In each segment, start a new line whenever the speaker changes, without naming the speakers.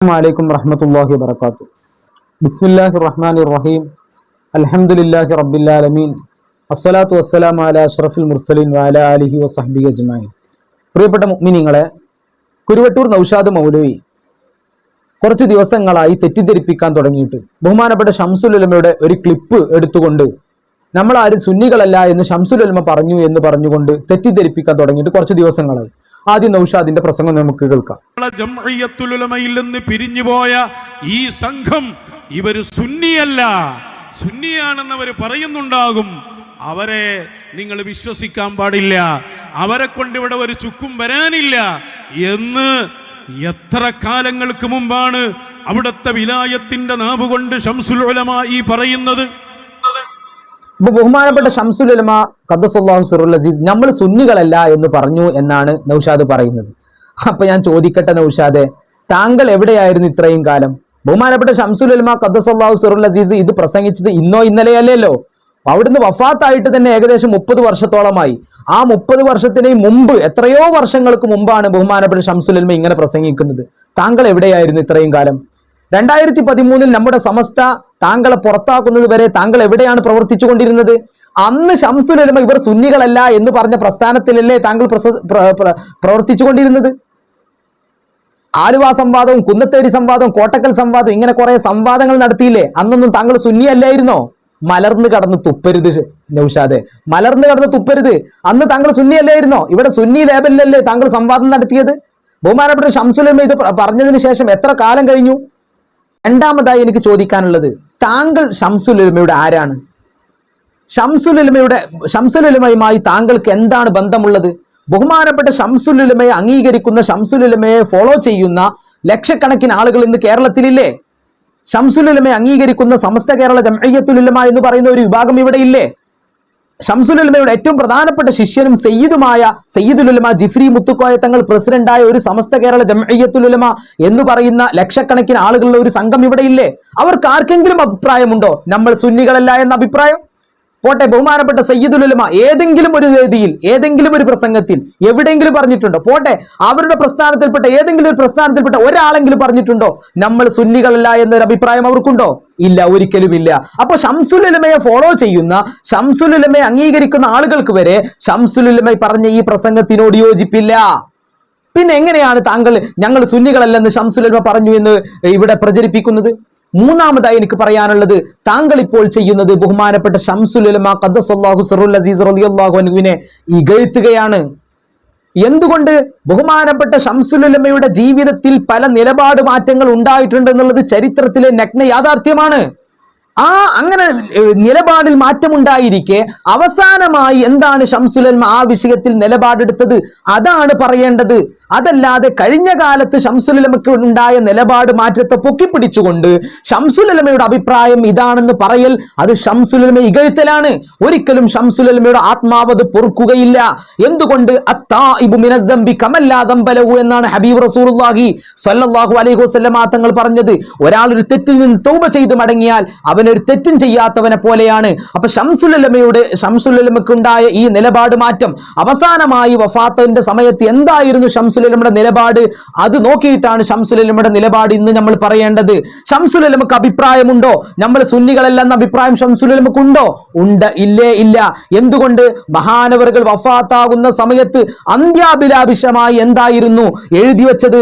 അസ്സാമലൈക്കും വറഹമത്തല്ലാഹി വബർക്കാത്തു ബിസ്മില്ലാഹി റഹ്മാൻ റഹീം അലഹമുല്ലാഹി റബ്ബില്ലാലമീൻ. അസ്സലാത്തു വസ്സലാം അല അഷ്റഫുൽ മുർസലിൻ വാല അലിഹി വസഹബി അജ്മാൻ പ്രിയപ്പെട്ട മുഅ്മിനീങ്ങളെ കുരുവട്ടൂർ നൌഷാദ് മൗലവി കുറച്ച് ദിവസങ്ങളായി തെറ്റിദ്ധരിപ്പിക്കാൻ തുടങ്ങിയിട്ട് ബഹുമാനപ്പെട്ട ഷംസുലുലമയുടെ ഒരു ക്ലിപ്പ് എടുത്തുകൊണ്ട് നമ്മളാരും സുന്നികളല്ല എന്ന് ഷംസുലുലമ പറഞ്ഞു എന്ന് പറഞ്ഞുകൊണ്ട് തെറ്റിദ്ധരിപ്പിക്കാൻ തുടങ്ങിയിട്ട് കുറച്ച് ദിവസങ്ങളായി. ആദ്യം നൌഷാദിന്റെ പ്രസംഗം നമുക്ക് കേൾക്കാം.
പിരിഞ്ഞു നിന്ന് പിരിഞ്ഞുപോയ ഈ സംഘം ഇവർ സുന്നിയല്ല. സുന്നിയാണെന്ന് അവർ പറയുന്നുണ്ടാകും. അവരെ നിങ്ങൾ വിശ്വസിക്കാൻ പാടില്ല. അവരെ കൊണ്ട് ഇവിടെ ഒരു ചുക്കും വരാനില്ല എന്ന് എത്ര കാലങ്ങൾക്ക് മുമ്പാണ് അവിടുത്തെ വിലായത്തിന്റെ നാവുകൊണ്ട് ഷംസുലോലമായി പറയുന്നത്.
ഇപ്പൊ ബഹുമാനപ്പെട്ട ഷംസുലമ ഖദ്ദസുല്ലാഹു സിറുൽ അസീസ് നമ്മൾ സുന്നികളല്ല എന്ന് പറഞ്ഞു എന്നാണ് നൌഷാദ് പറയുന്നത്. അപ്പൊ ഞാൻ ചോദിക്കട്ടെ നൌഷാദെ താങ്കൾ എവിടെയായിരുന്നു ഇത്രയും കാലം? ബഹുമാനപ്പെട്ട ഷംസുലമ ഖദ്ദസുല്ലാഹു സിറുൽ അസീസ് ഇത് പ്രസംഗിച്ചത് ഇന്നോ ഇന്നലെയല്ലല്ലോ അവിടുന്ന് വഫാത്തായിട്ട് തന്നെ ഏകദേശം മുപ്പത് വർഷത്തോളമായി. ആ മുപ്പത് വർഷത്തിന് മുമ്പ് എത്രയോ വർഷങ്ങൾക്ക് മുമ്പാണ് ബഹുമാനപ്പെട്ട ഷംസുലമ ഇങ്ങനെ പ്രസംഗിക്കുന്നത്. താങ്കൾ എവിടെയായിരുന്നു ഇത്രയും കാലം? രണ്ടായിരത്തി പതിമൂന്നിൽ നമ്മുടെ സമസ്ത താങ്കളെ പുറത്താക്കുന്നത് വരെ താങ്കൾ എവിടെയാണ് പ്രവർത്തിച്ചു കൊണ്ടിരുന്നത് അന്ന് ഷംസുലമ ഇവർ സുന്നികളല്ല എന്ന് പറഞ്ഞ പ്രസ്ഥാനത്തിലല്ലേ താങ്കൾ പ്രവർത്തിച്ചു കൊണ്ടിരുന്നത് ആലുവ സംവാദവും കുന്നത്തേരി സംവാദവും കോട്ടക്കൽ സംവാദവും ഇങ്ങനെ കുറെ സംവാദങ്ങൾ നടത്തിയില്ലേ? അന്നൊന്നും താങ്കൾ സുന്നി അല്ലായിരുന്നോ മലർന്ന് കടന്ന് തുപ്പരുത് നൗഷാദെ. മലർന്ന് കടന്ന് തുപ്പരുത്. അന്ന് താങ്കൾ സുന്നി അല്ലായിരുന്നോ ഇവിടെ സുന്നി ലേബലിലല്ലേ താങ്കൾ സംവാദം നടത്തിയത്? ബഹുമാനപ്പെട്ട ഷംസുലമ ഇത് പറഞ്ഞതിന് ശേഷം എത്ര കാലം കഴിഞ്ഞു? രണ്ടാമതായി എനിക്ക് ചോദിക്കാനുള്ളത് താങ്കൾ ഷംസുലുലമയുടെ ആരാണ്? ഷംസുലുലമയുടെ ഷംസുലുലമയുമായി താങ്കൾക്ക് എന്താണ് ബന്ധമുള്ളത്? ബഹുമാനപ്പെട്ട ഷംസുലുലമയെ അംഗീകരിക്കുന്ന ഷംസുലുലമയെ ഫോളോ ചെയ്യുന്ന ലക്ഷക്കണക്കിന് ആളുകൾ ഇന്ന് കേരളത്തിലില്ലേ? ഷംസുലുലമയെ അംഗീകരിക്കുന്ന സമസ്ത കേരള ജംഅയ്യത്തുലുലമ എന്ന് പറയുന്ന ഒരു വിഭാഗം ഇവിടെ ഇല്ലേ? ഷംസുലുലമയുടെ ഏറ്റവും പ്രധാനപ്പെട്ട ശിഷ്യനും സയ്യിദുമായ സയ്യിദുലുലമ ജിഫ്രി മുത്തുക്കോയ തങ്ങൾ പ്രസിഡന്റായ ഒരു സമസ്ത കേരള ജമയ്യത്തുലുലമ എന്ന് പറയുന്ന ലക്ഷക്കണക്കിന് ആളുകളുടെ ഒരു സംഘം ഇവിടെ ഇല്ലേ? അവർക്ക് ആർക്കെങ്കിലും അഭിപ്രായമുണ്ടോ? നമ്മൾ സുന്നികളല്ല എന്ന അഭിപ്രായം? പോട്ടെ ബഹുമാനപ്പെട്ട സയ്യിദുലുലമ ഏതെങ്കിലും ഒരു രീതിയിൽ ഏതെങ്കിലും ഒരു പ്രസംഗത്തിൽ എവിടെയെങ്കിലും പറഞ്ഞിട്ടുണ്ടോ? പോട്ടെ അവരുടെ പ്രസ്ഥാനത്തിൽപ്പെട്ട ഏതെങ്കിലും ഒരു പ്രസ്ഥാനത്തിൽപ്പെട്ട ഒരാളെങ്കിലും പറഞ്ഞിട്ടുണ്ടോ? നമ്മൾ സുന്നികളല്ല എന്നൊരു അഭിപ്രായം അവർക്കുണ്ടോ? ഇല്ല ഒരിക്കലും ഇല്ല. അപ്പൊ ഷംസുലുലമയെ ഫോളോ ചെയ്യുന്ന ഷംസുലുലമയെ അംഗീകരിക്കുന്ന ആളുകൾക്ക് വരെ ഷംസുലുലമ പറഞ്ഞ ഈ പ്രസംഗത്തിനോട് യോജിപ്പില്ല. പിന്നെ എങ്ങനെയാണ് താങ്കൾ ഞങ്ങൾ സുന്നികളല്ലെന്ന് ഷംസുലമ പറഞ്ഞു എന്ന് ഇവിടെ പ്രചരിപ്പിക്കുന്നത്? മൂന്നാമതായി എനിക്ക് പറയാനുള്ളത് താങ്കൾ ഇപ്പോൾ ചെയ്യുന്നത് ബഹുമാനപ്പെട്ട ഷംസുലമ ഖദ്ദസല്ലാഹു അസീസ് ഇകഴ്ത്തുകയാണ് എന്തുകൊണ്ട് ബഹുമാനപ്പെട്ട ഷംസുലുലമയുടെ ജീവിതത്തിൽ പല നിലപാട് മാറ്റങ്ങൾ ഉണ്ടായിട്ടുണ്ട് എന്നുള്ളത് ചരിത്രത്തിലെ നഗ്ന യാഥാർത്ഥ്യമാണ് ആ അങ്ങനെ നിലപാടിൽ മാറ്റമുണ്ടായിരിക്കെ. അവസാനമായി എന്താണ് ഷംസുലൽമ ആ വിഷയത്തിൽ നിലപാടെടുത്തത്? അതാണ് പറയേണ്ടത്. അതല്ലാതെ കഴിഞ്ഞ കാലത്ത് ഷംസുലമയ്ക്ക് ഉണ്ടായ നിലപാട് മാറ്റത്തെ പൊക്കിപ്പിടിച്ചുകൊണ്ട് ഷംസുലമയുടെ അഭിപ്രായം ഇതാണെന്ന് പറയൽ അത് ഷംസുലമ ഇകഴ്ത്തലാണ്. ഒരിക്കലും ഷംസുലമയുടെ ആത്മാവ് അത് പൊറുക്കുകയില്ല. എന്തുകൊണ്ട്? എന്നാണ് ഹബീബ് റസൂർഹി സല്ലാഹു അലൈഹി വസ്ലമാ തങ്ങൾ പറഞ്ഞത്. ഒരാൾ ഒരു തെറ്റിൽ നിന്ന് തൗബ ചെയ്ത് മടങ്ങിയാൽ അവനൊരു തെറ്റും ചെയ്യാത്തവനെ പോലെയാണ്. അപ്പൊ ഷംസുലമയുടെ ഷംസുലമക്കുണ്ടായ ഈ നിലപാട് മാറ്റം അവസാനമായി വഫാത്തിന്റെ സമയത്ത് എന്തായിരുന്നു ഷംസുലമയുടെ നിലപാട്? അത് നോക്കിയിട്ടാണ് ഷംസുലമയുടെ നിലപാട് ഇന്ന് നമ്മൾ പറയേണ്ടത്. ഷംസുലമക്ക് അഭിപ്രായമുണ്ടോ? നമ്മൾ സുന്നികളെല്ലാം അഭിപ്രായം ഷംസുലമക്ക് ഉണ്ടോ ഉണ്ട് ഇല്ലേ ഇല്ല. എന്തുകൊണ്ട്? മഹാനവറുകൾ വഫാത്താകുന്ന സമയത്ത് അന്ത്യാഭിലാഭിഷമായി എന്തായിരുന്നു? എഴുതി വെച്ചത്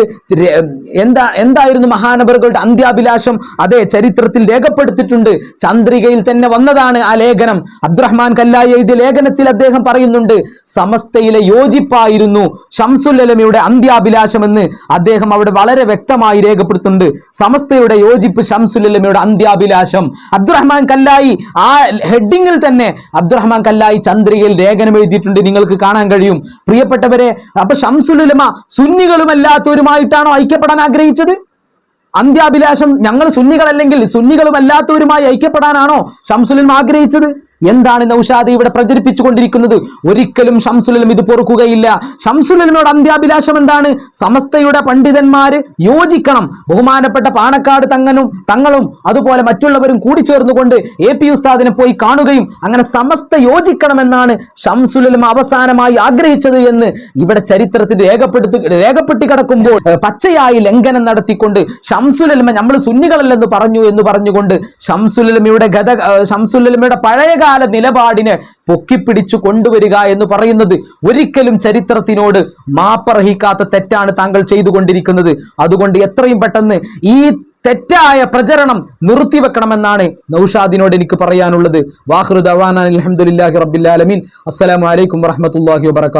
എന്താ എന്തായിരുന്നു മഹാനവറുകളുടെ അന്ത്യാഭിലാഷം? അതേ ചരിത്രത്തിൽ രേഖപ്പെടുത്തിയിട്ടുണ്ട്. ചന്ദ്രികയിൽ തന്നെ വന്നതാണ് ആ ലേഖനം. അബ്ദുറഹ്മാൻ കല്ലായി എഴുതിയ ലേഖനത്തിൽ അദ്ദേഹം പറയുന്നുണ്ട് സമസ്തയിലെ യോജിപ്പായിരുന്നു ഷംസുല്ലലമിയുടെ അന്ത്യാഭിലാഷമെന്ന് അദ്ദേഹം അവിടെ വളരെ വ്യക്തമായി രേഖപ്പെടുത്തുന്നുണ്ട്. സമസ്തയുടെ യോജിപ്പ് ഷംസുല്ലലമിയുടെ അന്ത്യാഭിലാഷം. അബ്ദുറഹ്മാൻ കല്ലായി ആ ഹെഡിങ്ങിൽ തന്നെ അബ്ദുറഹ്മാൻ കല്ലായി ചന്ദ്രികയിൽ ലേഖനം എഴുതിയിട്ടുണ്ട്. നിങ്ങൾക്ക് കാണാൻ കഴിയും. പ്രിയപ്പെട്ടവരെ അപ്പൊ ഷംസുലുലമ സുന്നികളുമല്ലാത്തവരുമായിട്ടാണോ ഐക്യപ്പെടാൻ ആഗ്രഹിച്ചത്? അന്ത്യാഭിലാഷം ഞങ്ങൾ സുന്നികളല്ലെങ്കിൽ സുന്നികളുമല്ലാത്തവരുമായി ഐക്യപ്പെടാനാണോ ഷംസുലിം ആഗ്രഹിച്ചത്? എന്താണ് നൗഷാദ് ഇവിടെ പ്രചരിപ്പിച്ചുകൊണ്ടിരിക്കുന്നത്? ഒരിക്കലും ഷംസുലലും ഇത് പൊറുക്കുകയില്ല. ഷംസുലലിനോട് അന്ത്യാഭിലാഷം എന്താണ്? സമസ്തയുടെ പണ്ഡിതന്മാര് യോജിക്കണം. ബഹുമാനപ്പെട്ട പാണക്കാട് തങ്ങനും തങ്ങളും അതുപോലെ മറ്റുള്ളവരും കൂടി ചേർന്നുകൊണ്ട് എ പി ഉസ്താദിനെ പോയി കാണുകയും അങ്ങനെ സമസ്ത യോജിക്കണമെന്നാണ് ഷംസുലലും അവസാനമായി ആഗ്രഹിച്ചത് എന്ന് ഇവിടെ ചരിത്രത്തിൽ രേഖപ്പെടുത്തി രേഖപ്പെട്ടി കിടക്കുമ്പോൾ പച്ചയായി ലംഘനം നടത്തിക്കൊണ്ട് ഷംസുലലിമ നമ്മൾ സുന്നികളല്ലെന്ന് പറഞ്ഞു എന്ന് പറഞ്ഞുകൊണ്ട് ഷംസുലലിമയുടെ ഗത ഷംസുലലിമയുടെ ഷംസുലമയുടെ പഴയകാല നിലപാടിനെ പൊക്കിപ്പിടിച്ചു കൊണ്ടുവരിക എന്ന് പറയുന്നത് ഒരിക്കലും ചരിത്രത്തിനോട് മാപ്പർഹിക്കാത്ത തെറ്റാണ് താങ്കൾ ചെയ്തുകൊണ്ടിരിക്കുന്നത്. അതുകൊണ്ട് എത്രയും പെട്ടെന്ന് ഈ തെറ്റായ പ്രചരണം നിർത്തിവെക്കണമെന്നാണ് നൌഷാദിനോട് എനിക്ക് പറയാനുള്ളത്. വാഹൃദ് അവാനാൻ അലഹമുല്ലാഹി റബ്ബില്ലാലമീൻ അസ്സലാമു അലൈക്കും വറഹമത്തല്ലാഹി വബർക്കാത്തു